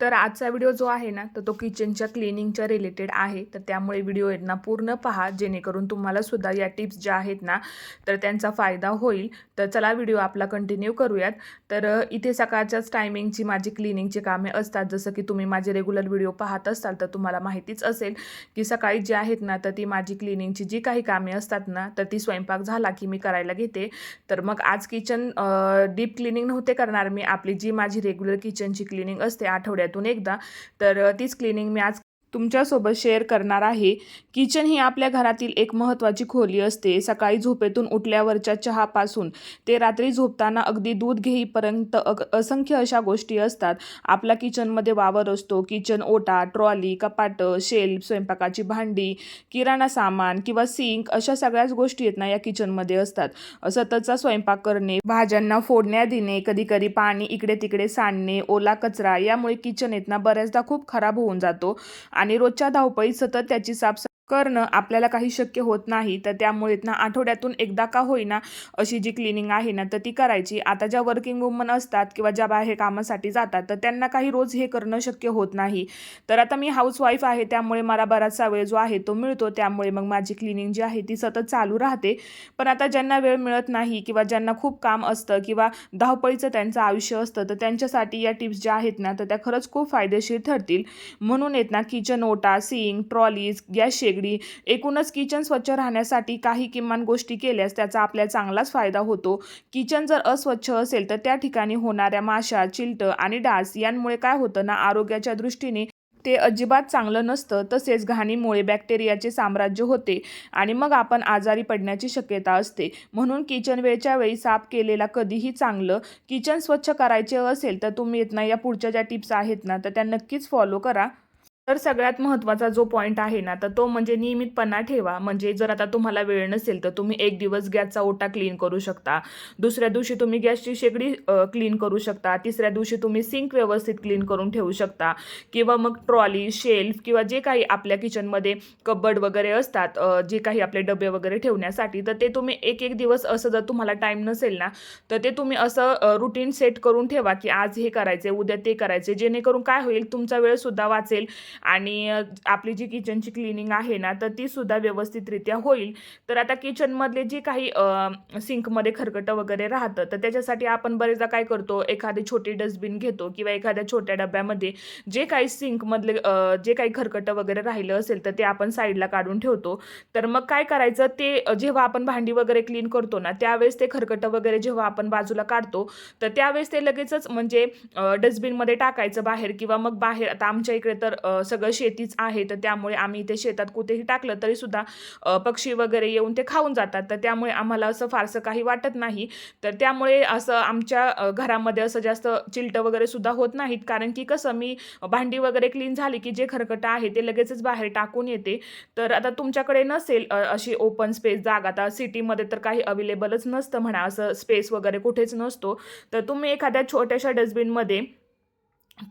तर आजचा व्हिडिओ जो आहे ना तर तो किचनच्या क्लिनिंगच्या रिलेटेड आहे. तर त्यामुळे व्हिडिओ यांना पूर्ण पहा. जेणेकरून तुम्हाला सुद्धा या टिप्स ज्या आहेत ना तर त्यांचा फायदा होईल. तर चला व्हिडिओ आपला कंटिन्यू करूयात. तर इथे सकाळच्याच टायमिंगची माझी क्लिनिंगची कामे असतात. जसं की तुम्ही माझे रेग्युलर व्हिडिओ पाहत असाल तर तुम्हाला माहितीच असेल की सकाळी जी आहेत ना तर ती माझी क्लिनिंगची जी काही कामे असतात ना तर ती स्वयंपाक झाला की मी करायला घेते. तर मग आज किचन डीप क्लिनिंग नव्हते करणार मी. आपली जी माझी रेग्युलर किचनची क्लिनिंग असते आठवड्यात आठवड्यातून एकदा. तर तीच क्लिनिंग मी आज तुमच्यासोबत शेअर करणार आहे. किचन ही आपल्या घरातील एक महत्त्वाची खोली असते. सकाळी झोपेतून उठल्यावरच्या चहापासून ते रात्री झोपताना अगदी दूध घेईपर्यंत अग असंख्य अशा गोष्टी असतात. आपला किचनमध्ये वावर असतो. किचन ओटा ट्रॉली कपाटं शेल्फ स्वयंपाकाची भांडी किराणा सामान किंवा सिंक अशा सगळ्याच गोष्टी आहेत ना या किचनमध्ये असतात. सततचा स्वयंपाक करणे भाज्यांना फोडण्या देणे कधी कधी पाणी इकडे तिकडे सांडणे ओला कचरा यामुळे किचन आहेत ना बऱ्याचदा खूप खराब होऊन जातो. आणि आणि रोजच्या धावपळीत सतत त्याची साफ करणं आपल्याला काही शक्य होत नाही तर त्यामुळे ना आठवड्यातून एकदा का होईना अशी जी क्लिनिंग आहे ना तर ती करायची. आता ज्या वर्किंग वुमन असतात किंवा ज्या बाहेर कामासाठी जातात तर त्यांना काही रोज हे करणं शक्य होत नाही. तर आता मी हाऊसवाईफ आहे त्यामुळे मला बराचसा वेळ जो आहे तो मिळतो. त्यामुळे मग माझी क्लिनिंग जी आहे ती सतत चालू राहते. पण आता ज्यांना वेळ मिळत नाही किंवा ज्यांना खूप काम असतं किंवा धावपळीचं त्यांचं आयुष्य असतं तर त्यांच्यासाठी या टिप्स ज्या आहेत ना तर त्या खरंच खूप फायदेशीर ठरतील. म्हणून येत ना किचन ओटा सिंग ट्रॉलीज गॅस शेगडी एकूणच किचन स्वच्छ राहण्यासाठी काही किमान गोष्टी केल्यास त्याचा आपल्याला चांगलाच फायदा होतो. किचन जर अस्वच्छ असेल तर त्या ठिकाणी होणाऱ्या माशा चिलटं आणि डास यांमुळे काय होतं ना आरोग्याच्या दृष्टीने ते अजिबात चांगलं नसतं. तसेच घाणीमुळे बॅक्टेरियाचे साम्राज्य होते आणि मग आपण आजारी पडण्याची शक्यता असते. म्हणून किचन वेळच्या वेळी साफ केलेला कधीही चांगलं किचन स्वच्छ करायचे असेल तर तुम्ही येत ना या पुढच्या ज्या टिप्स आहेत ना तर त्या नक्कीच फॉलो करा. तर सगळ्यात महत्त्वाचा जो पॉईंट आहे ना तर तो म्हणजे नियमितपणा ठेवा. म्हणजे जर आता तुम्हाला वेळ नसेल तर तुम्ही एक दिवस गॅसचा ओटा क्लीन करू शकता. दुसऱ्या दिवशी तुम्ही गॅसची शेगडी क्लीन करू शकता. तिसऱ्या दिवशी तुम्ही सिंक व्यवस्थित क्लीन करून ठेवू शकता. किंवा मग ट्रॉली शेल्फ किंवा जे काही आपल्या किचनमध्ये कबड वगैरे असतात जे काही आपले डबे वगैरे ठेवण्यासाठी तर ते तुम्ही एक एक दिवस असं जर तुम्हाला टाईम नसेल ना तर ते तुम्ही असं रुटीन सेट करून ठेवा की आज हे करायचे उद्या ते करायचे जेणेकरून काय होईल तुमचा वेळसुद्धा वाचेल. आणि आपली जी किचनची क्लिनिंग आहे ना तर ती सुद्धा व्यवस्थितरित्या होईल. तर आता किचनमधले जी काही सिंकमध्ये खरकटं वगैरे राहतं तर त्याच्यासाठी आपण बरेचदा काय करतो एखादी छोटी डस्टबिन घेतो किंवा एखाद्या छोट्या डब्यामध्ये जे काही सिंकमधले जे काही खरकटं वगैरे राहिलं असेल तर ते आपण साईडला काढून ठेवतो. तर मग काय करायचं ते जेव्हा आपण भांडी वगैरे क्लीन करतो ना त्यावेळेस ते खरकटं वगैरे जेव्हा आपण बाजूला काढतो तर त्यावेळेस ते लगेचच म्हणजे डस्टबिनमध्ये टाकायचं बाहेर किंवा मग बाहेर आता आमच्या इकडे तर सगळं शेतीच आहे तर त्यामुळे आम्ही इथे शेतात कुठेही टाकलं तरीसुद्धा पक्षी वगैरे येऊन ते खाऊन जातात. तर त्यामुळे आम्हाला असं फारसं काही वाटत नाही. तर त्यामुळे असं आमच्या घरामध्ये असं जास्त चिलटं वगैरे सुद्धा होत नाहीत. कारण की कसं मी भांडी वगैरे क्लीन झाली की जे खरकटं आहे ते लगेचच बाहेर टाकून येते. तर आता तुमच्याकडे नसेल अशी ओपन स्पेस जागा. आता सिटीमध्ये तर काही अवेलेबलच नसतं म्हणा. असं स्पेस वगैरे कुठेच नसतो. तर तुम्ही एखाद्या छोट्याशा डस्टबिनमध्ये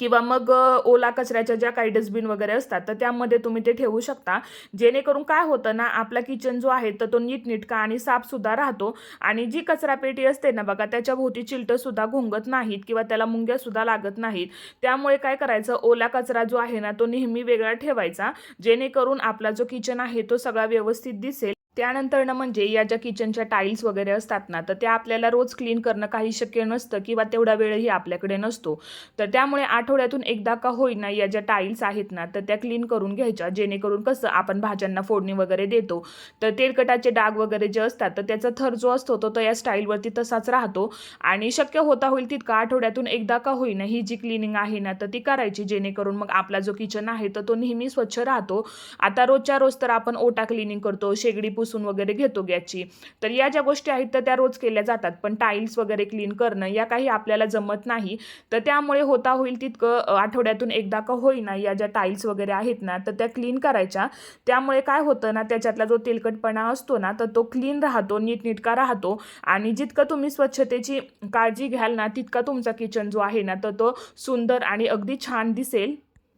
किंवा मग ओला कचऱ्याच्या ज्या काही डस्टबिन वगैरे असतात तर त्यामध्ये तुम्ही ते ठेवू शकता. जेणेकरून काय होतं ना आपला किचन जो आहे तर तो नीटनीटका आणि साफसुद्धा राहतो. आणि जी कचरापेटी असते ना बघा त्याच्या भोवती चिलटंसुद्धा घुंगत नाहीत किंवा त्याला मुंग्यासुद्धा लागत नाहीत. त्यामुळे काय करायचं ओला कचरा जो आहे ना तो नेहमी वेगळा ठेवायचा. जेणेकरून आपला जो किचन आहे तो सगळा व्यवस्थित दिसेल. त्यानंतर ना म्हणजे या ज्या किचनच्या टाईल्स वगैरे असतात ना तर त्या आपल्याला रोज क्लीन करणं काही शक्य नसतं किंवा तेवढा वेळही आपल्याकडे नसतो. तर त्यामुळे आठवड्यातून एकदा का होईना या ज्या टाईल्स आहेत ना तर त्या क्लीन करून घ्यायच्या. जेणेकरून कसं आपण भाज्यांना फोडणी वगैरे देतो तर तेलकटाचे डाग वगैरे जे असतात तर त्याचा थर जो असतो तो तो या स्टाईलवरती तसाच राहतो. आणि शक्य होता होईल तितका आठवड्यातून एकदा का होईना ही जी क्लिनिंग आहे ना तर ती करायची. जेणेकरून मग आपला जो किचन आहे तर तो नेहमी स्वच्छ राहतो. आता रोजच्या रोज तर आपण ओटा क्लिनिंग करतो शेगडी पुसून वगैरे घेतो गॅसची. तर या ज्या गोष्टी आहेत तर त्या रोज केल्या जातात. पण टाईल्स वगैरे क्लीन करणं या काही आपल्याला जमत नाही. तर त्यामुळे होता होईल तितकं आठवड्यातून एकदा का होईना या ज्या टाईल्स वगैरे आहेत ना तर त्या क्लीन करायच्या. त्यामुळे काय होतं ना त्याच्यातला जो तेलकटपणा असतो ना तर तो क्लीन राहतो नीटनीटका राहतो. आणि जितकं तुम्ही स्वच्छतेची काळजी घ्याल ना तितका तुमचा किचन जो आहे ना तर तो सुंदर आणि अगदी छान दिसेल.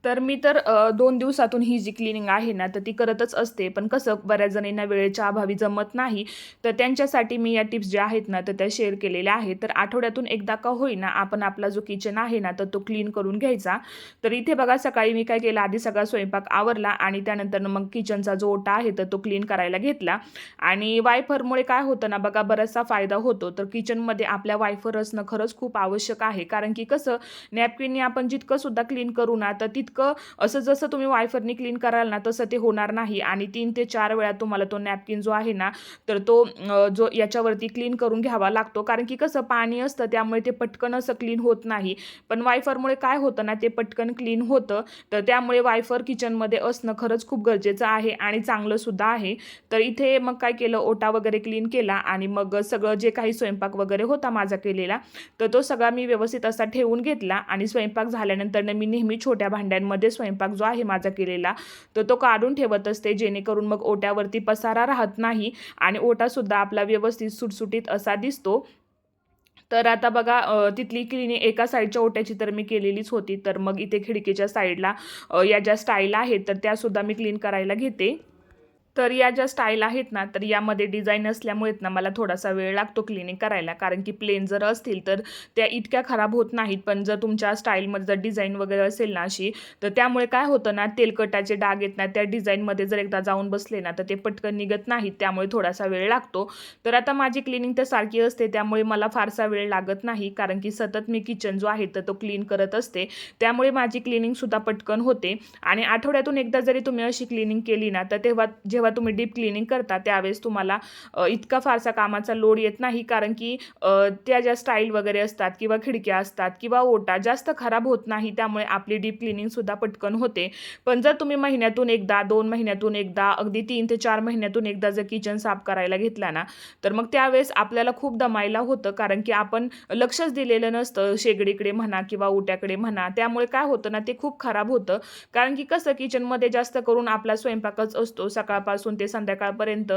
तर मी तर दोन दिवसातून ही जी क्लिनिंग आहे ना तर ती करतच असते. पण कसं बऱ्याच जणींना वेळेच्या अभावी जमत नाही. तर त्यांच्यासाठी मी या टिप्स ज्या आहेत ना तर त्या शेअर केलेल्या आहेत. तर आठवड्यातून एकदा का होईना आपण आपला जो किचन आहे ना तर तो क्लीन करून घ्यायचा. तर इथे बघा सकाळी मी काय केलं आधी सगळा स्वयंपाक आवरला आणि त्यानंतर मग किचनचा जो ओटा आहे तर तो क्लीन करायला घेतला. आणि वायफरमुळे काय होतं ना बघा बराचसा फायदा होतो. तर किचनमध्ये आपल्या वायफर असणं खरंच खूप आवश्यक आहे. कारण की कसं नॅपकिनने आपण जितकं सुद्धा क्लीन करू ना तर तितकं असं जसं तुम्ही वायफरनी क्लीन कराल ना तसं ते होणार नाही. आणि तीन ते चार वेळा तुम्हाला तो नॅपकिन जो आहे ना तर तो जो याच्यावरती क्लीन करून घ्यावा लागतो. कारण की कसं पाणी असतं त्यामुळे ते पटकन असं क्लीन होत नाही. पण वायफरमुळे काय होतं ना ते पटकन क्लीन होतं. तर त्यामुळे वायफर किचनमध्ये असणं खरंच खूप गरजेचं आहे आणि चांगलंसुद्धा आहे. तर इथे मग काय केलं ओटा वगैरे क्लीन केला आणि मग सगळं जे काही स्वयंपाक वगैरे होता माझा केलेला तर तो सगळा मी व्यवस्थित असा ठेवून घेतला आणि स्वयंपाक झाल्यानंतर मी नेहमी छोट्या भांड्यांमध्ये स्वयंपाक जो आहे माझा केलेला तर तो काढून ठेवत असते जेणेकरून मग ओट्यावरती पसारा राहत नाही आणि ओटासुद्धा आपला व्यवस्थित सुटसुटीत असा दिसतो. तर आता बघा तिथली क्लिनिंग एका साईडच्या ओट्याची तर मी केलेलीच होती तर मग इथे खिडकीच्या साईडला या ज्या स्टाईल आहेत तर त्यासुद्धा मी क्लीन करायला घेते. तर या ज्या स्टाईल आहेत ना तर यामध्ये डिझाईन असल्यामुळेच ना मला थोडासा वेळ लागतो क्लिनिंग करायला. कारण की प्लेन जर असतील तर त्या इतक्या खराब होत नाहीत. पण जर तुमच्या स्टाईलमध्ये जर डिझाईन वगैरे असेल ना अशी तर त्यामुळे काय होतं ना तेलकटाचे डाग येत ना त्या डिझाईनमध्ये जर एकदा जाऊन बसले ना तर ते पटकन निघत नाहीत. त्यामुळे थोडासा वेळ लागतो. तर आता माझी क्लिनिंग तर सारखी असते त्यामुळे मला फारसा वेळ लागत नाही. कारण की सतत मी किचन जो आहे तर तो क्लीन करत असते. त्यामुळे माझी क्लिनिंगसुद्धा पटकन होते. आणि आठवड्यातून एकदा जरी तुम्ही अशी क्लिनिंग केली ना तर तेव्हा जेव्हा जेव्हा तुम्ही डीप क्लिनिंग करता त्यावेळेस तुम्हाला इतका फारसा कामाचा लोड येत नाही. कारण की त्या ज्या स्टाईल वगैरे असतात किंवा खिडक्या असतात किंवा ओटा जास्त खराब होत नाही त्यामुळे आपली डीप क्लिनिंगसुद्धा पटकन होते. पण जर तुम्ही महिन्यातून एकदा दोन महिन्यातून एकदा अगदी तीन ते चार महिन्यातून एकदा जर किचन साफ करायला घेतला ना तर मग त्यावेळेस आपल्याला खूप दमायला होतं. कारण की आपण लक्षच दिलेलं नसतं शेगडीकडे म्हणा किंवा ओट्याकडे म्हणा. त्यामुळे काय होतं ना ते खूप खराब होतं. कारण की कसं किचनमध्ये जास्त करून आपला स्वयंपाकच असतो. सकाळपासून ते संध्याकाळपर्यंत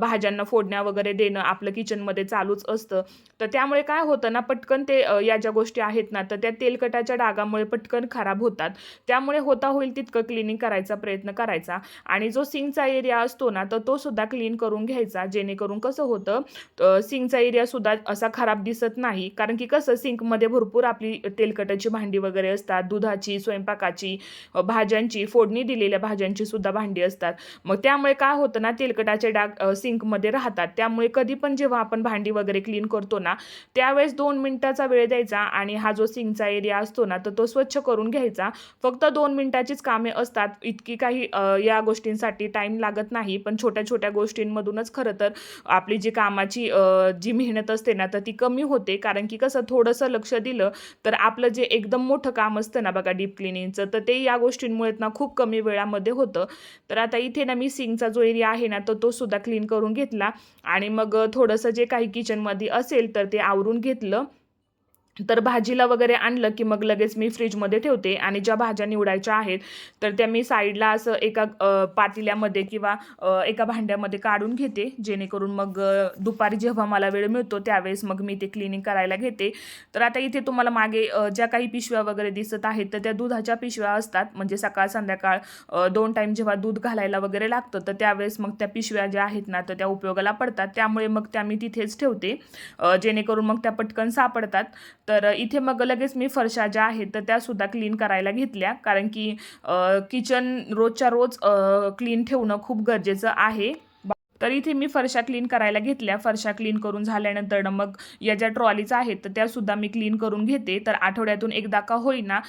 भाज्यांना फोडण्या वगैरे देणं आपलं किचनमध्ये चालूच असतं. तर त्यामुळे काय होतं ना पटकन ते या ज्या गोष्टी आहेत ना तर त्या तेलकटाच्या डागामुळे पटकन खराब होतात. त्यामुळे होता होईल तितकं क्लिनिंग करायचा प्रयत्न करायचा. आणि जो सिंकचा एरिया असतो ना तर तो सुद्धा क्लीन करून घ्यायचा. जेणेकरून कसं होतं सिंगचा सिंकचा एरिया सुद्धा असा खराब दिसत नाही. कारण की कसं सिंकमध्ये भरपूर आपली तेलकटाची भांडी वगैरे असतात. दुधाची स्वयंपाकाची भाज्यांची फोडणी दिलेल्या भाज्यांची सुद्धा भांडी असतात. मग त्या त्यामुळे काय होतं ना तेलकटाचे डाग सिंकमध्ये राहतात. त्यामुळे कधी पण जेव्हा आपण भांडी वगैरे क्लीन करतो ना त्यावेळेस दोन मिनिटाचा वेळ द्यायचा आणि हा जो सिंकचा एरिया असतो ना तर तो स्वच्छ करून घ्यायचा. फक्त दोन मिनिटाचीच कामे असतात. इतकी काही या गोष्टींसाठी टाईम लागत नाही. पण छोट्या छोट्या गोष्टींमधूनच खरं तर आपली जी कामाची जी मेहनत असते ना तर ती कमी होते. कारण की कसं थोडंसं लक्ष दिलं तर आपलं जे एकदम मोठं काम असतं ना बघा डीप क्लिनिंगचं तर ते या गोष्टींमुळे ना खूप कमी वेळामध्ये होतं. तर आता इथे ना मी सिंगचा जो एरिया आहे ना तर तो सुद्धा क्लीन करून घेतला. आणि मग थोडंसं जे काही किचनमध्ये असेल तर ते आवरून घेतलं. तर भाजीला वगैरे आणलं की मग लगेच मी फ्रीजमध्ये ठेवते आणि ज्या भाज्या निवडायच्या आहेत तर त्या मी साईडला असं एका पातेल्यामध्ये किंवा एका भांड्यामध्ये काढून घेते. जेणेकरून मग दुपारी जेव्हा मला वेळ मिळतो त्यावेळेस मग मी ते क्लिनिंग करायला घेते. तर आता इथे तुम्हाला मागे ज्या काही पिशव्या वगैरे दिसत आहेत तर त्या दुधाच्या पिशव्या असतात. म्हणजे सकाळ संध्याकाळ दोन टाईम जेव्हा दूध घालायला वगैरे लागतं तर त्यावेळेस मग त्या पिशव्या ज्या आहेत ना तर त्या उपयोगाला पडतात. त्यामुळे मग त्या मी तिथेच ठेवते. जेणेकरून मग त्या पटकन सापडतात. तर इथे मग लगेच मी फरशा ज्या आहेत तर त्या सुद्धा क्लीन करायला घेतल्या. कारण की किचन रोजच्या रोज क्लीन ठेवणं खूप गरजेचं आहे. तर इथे मी फरशा क्लीन करायला घेतल्या. फरशा क्लीन करून झाल्यानंतर मग या ज्या ट्रॉलीज आहेत तर त्यासुद्धा मी क्लीन करून घेते. तर आठवड्यातून एकदा का होईना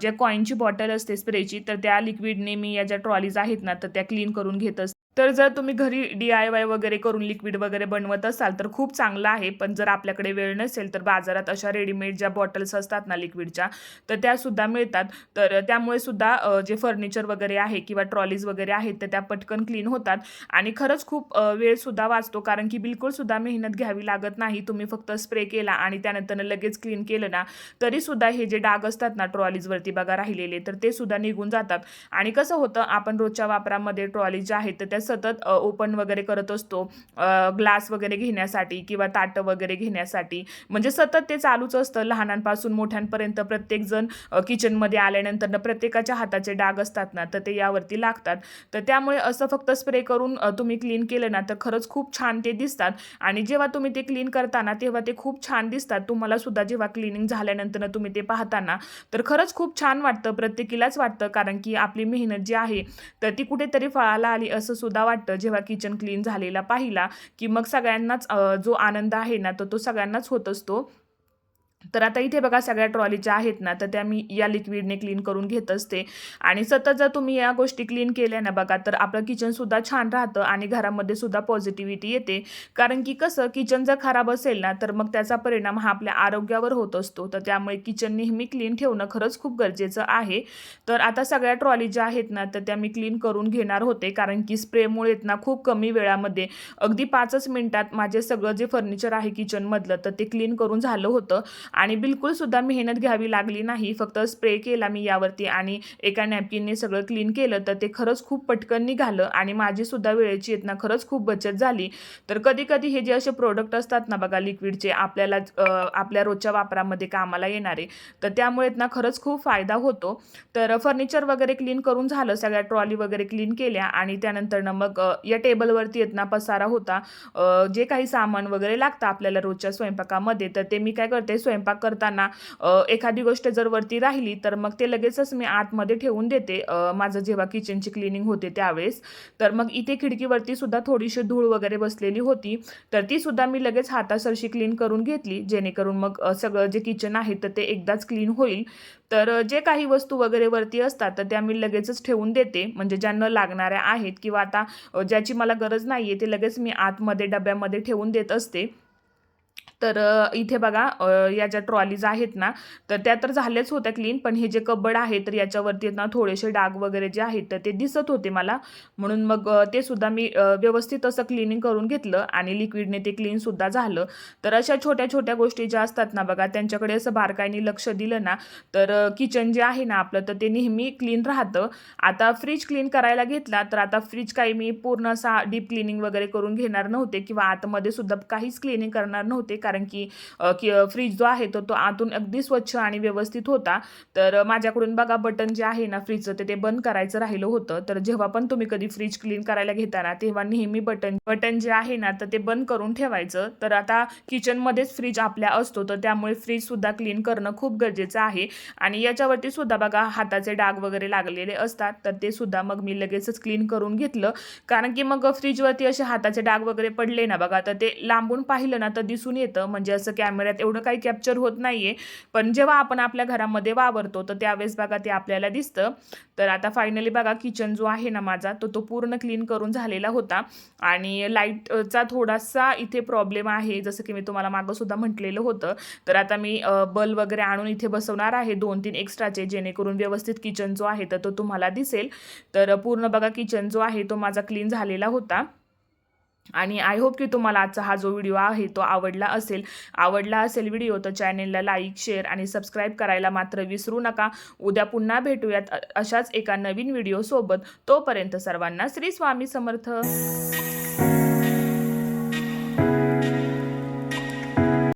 ज्या कॉईनची बॉटल असते स्प्रेची तर त्या लिक्विडने मी या ज्या ट्रॉलीज आहेत ना तर त्या क्लीन करून घेत असते. तर जर तुम्ही घरी डी आय वाय वगैरे करून लिक्विड वगैरे बनवत असाल तर खूप चांगलं आहे. पण जर आपल्याकडे वेळ नसेल तर बाजारात अशा रेडीमेड ज्या बॉटल्स असतात ना लिक्विडच्या तर त्यासुद्धा मिळतात. तर त्यामुळे सुद्धा जे फर्निचर वगैरे आहे किंवा ट्रॉलीज वगैरे आहेत तर त्या पटकन क्लीन होतात. आणि खरंच खूप वेळसुद्धा वाचतो कारण की बिलकुलसुद्धा मेहनत घ्यावी लागत नाही. तुम्ही फक्त स्प्रे केला आणि त्यानंतर लगेच क्लीन केलं ना तरीसुद्धा हे जे डाग असतात ना ट्रॉलीजवरती बघा राहिलेले तर ते सुद्धा निघून जातात. आणि कसं होतं आपण रोजच्या वापरामध्ये ट्रॉलीज ज्या आहेत तर त्या सतत ओपन वगैरे करत असतो ग्लास वगैरे घेण्यासाठी किंवा ताटं वगैरे घेण्यासाठी. म्हणजे सतत ते चालूच असतं. लहानांपासून मोठ्यांपर्यंत प्रत्येकजण किचनमध्ये आल्यानंतर ना प्रत्येकाच्या हाताचे डाग असतात ना तर ते यावरती लागतात. तर त्यामुळे असं फक्त स्प्रे करून तुम्ही क्लीन केलं ना तर खरंच खूप छान ते दिसतात. आणि जेव्हा तुम्ही ते क्लीन करताना तेव्हा ते खूप छान दिसतात. तुम्हाला सुद्धा जेव्हा क्लिनिंग झाल्यानंतर तुम्ही ते पाहताना तर खरंच खूप छान वाटतं. प्रत्येकीलाच वाटतं कारण की आपली मेहनत जी आहे तर ती कुठेतरी फळाला आली असं सुद्धा वाटतं. जेव्हा किचन क्लीन झालेला पाहिला की मग सगळ्यांनाच जो आनंद आहे ना तर तो सगळ्यांनाच होत असतो. तर आता इथे बघा सगळ्या ट्रॉली ज्या आहेत ना तर त्या मी या लिक्विडने क्लीन करून घेत असते. आणि सतत जर तुम्ही या गोष्टी क्लीन केल्या ना बघा तर आपलं किचनसुद्धा छान राहतं आणि घरामध्ये सुद्धा पॉझिटिव्हिटी येते. कारण की कसं किचन जर खराब असेल ना तर मग त्याचा परिणाम हा आपल्या आरोग्यावर होत असतो. तर त्यामुळे किचन नेहमी क्लीन ठेवणं खरंच खूप गरजेचं आहे. तर आता सगळ्या ट्रॉली ज्या आहेत ना तर त्या मी क्लीन करून घेणार होते. कारण की स्प्रेमुळे ना खूप कमी वेळामध्ये अगदी पाचच मिनिटात माझे सगळं जे फर्निचर आहे किचनमधलं तर ते क्लीन करून झालं होतं. आणि बिलकुल सुद्धा मेहनत घ्यावी लागली नाही. फक्त स्प्रे केला मी यावरती आणि एका नॅपकिनने सगळं क्लीन केलं तर ते खरंच खूप पटकन निघालं आणि माझी सुद्धा वेळेची येत ना खरंच खूप बचत झाली. तर कधी कधी हे जे असे प्रोडक्ट असतात ना बघा लिक्विडचे आपल्याला आपल्या रोजच्या वापरामध्ये कामाला येणारे तर त्यामुळे ना खरंच खूप फायदा होतो. तर फर्निचर वगैरे क्लीन करून झालं सगळ्या ट्रॉली वगैरे क्लीन केल्या आणि त्यानंतर ना मग या टेबलवरती येत ना पसारा होता. जे काही सामान वगैरे लागतं आपल्याला रोजच्या स्वयंपाकामध्ये तर ते मी काय करते स्वयंपाक स्वयंपाक करताना एखादी गोष्ट जर वरती राहिली तर मग ते लगेचच मी आतमध्ये ठेवून देते. माझं जेव्हा किचनची क्लिनिंग होते त्यावेळेस तर मग इथे खिडकीवरती सुद्धा थोडीशी धूळ वगैरे बसलेली होती. तर ती सुद्धा मी लगेच हातासरशी क्लीन करून घेतली जेणेकरून मग सगळं जे किचन आहे तर ते एकदाच क्लीन होईल. तर जे काही वस्तू वगैरे वरती असतात तर त्या मी लगेचच ठेवून देते. म्हणजे ज्या न लागणाऱ्या आहेत किंवा आता ज्याची मला गरज नाही आहे ते लगेच मी आतमध्ये डब्यामध्ये ठेवून देत असते. तर इथे बघा या ज्या ट्रॉलीज आहेत ना तर त्या तर झाल्याच होत्या क्लीन पण हे जे कबड आहे तर याच्यावरती ना थोडेसे डाग वगैरे जे आहेत तर ते दिसत होते मला. म्हणून मग ते सुद्धा मी व्यवस्थित असं क्लिनिंग करून घेतलं आणि लिक्विडने ते क्लीनसुद्धा झालं. तर अशा छोट्या छोट्या गोष्टी ज्या असतात ना बघा त्यांच्याकडे असं बारकाईने लक्ष दिलं ना तर किचन जे आहे ना आपलं तर ते नेहमी क्लीन राहतं. आता फ्रीज क्लीन करायला घेतला तर आता फ्रीज काही मी पूर्ण असा डीप क्लिनिंग वगैरे करून घेणार नव्हते किंवा आतमध्ये सुद्धा काहीच क्लिनिंग करणार नव्हते. कारण की की फ्रीज जो आहे तो तो आतून अगदी स्वच्छ आणि व्यवस्थित होता. तर माझ्याकडून बघा बटन जे आहे ना फ्रीजचं ते ते बंद करायचं राहिलं होतं. तर जेव्हा पण तुम्ही कधी फ्रीज क्लीन करायला घेताना तेव्हा नेहमी बटन बटन जे आहे ना तर ते बंद करून ठेवायचं. तर आता किचनमध्येच फ्रीज आपल्या असतो तर त्यामुळे फ्रीजसुद्धा क्लीन करणं खूप गरजेचं आहे. आणि याच्यावरती सुद्धा बघा हाताचे डाग वगैरे लागलेले असतात तर ते सुद्धा मग मी लगेचच क्लीन करून घेतलं. कारण की मग फ्रीजवरती असे हाताचे डाग वगैरे पडले ना बघा तर ते लांबून पाहिलं ना तर दिसून येतं. म्हणजे असं कॅमेऱ्यात एवढं काही कॅप्चर होत नाही आहे पण जेव्हा आपण आपल्या घरामध्ये वावरतो तर त्यावेळेस बघा ते आपल्याला दिसतं. तर आता फायनली बघा किचन जो आहे ना माझा तो तो पूर्ण क्लीन करून झालेला होता. आणि लाईटचा थोडासा इथे प्रॉब्लेम आहे. जसं की मी तुम्हाला मागंसुद्धा म्हटलेलं होतं. तर आता मी बल्ब वगैरे आणून इथे बसवणार आहे. दोन तीन एक्स्ट्राचे जेणेकरून व्यवस्थित किचन जो आहे तर तो तुम्हाला दिसेल. तर पूर्ण बघा किचन जो आहे तो माझा क्लीन झालेला होता. आणि आय होप की तुम्हाला आजचा हा जो व्हिडिओ आहे तो आवडला असेल. आवडला असेल व्हिडिओ तर चॅनेलला लाईक शेअर आणि सबस्क्राईब करायला मात्र विसरू नका. उद्या पुन्हा भेटूयात अशाच एका नवीन व्हिडिओसोबत तोपर्यंत सर्वांना श्री स्वामी समर्थ.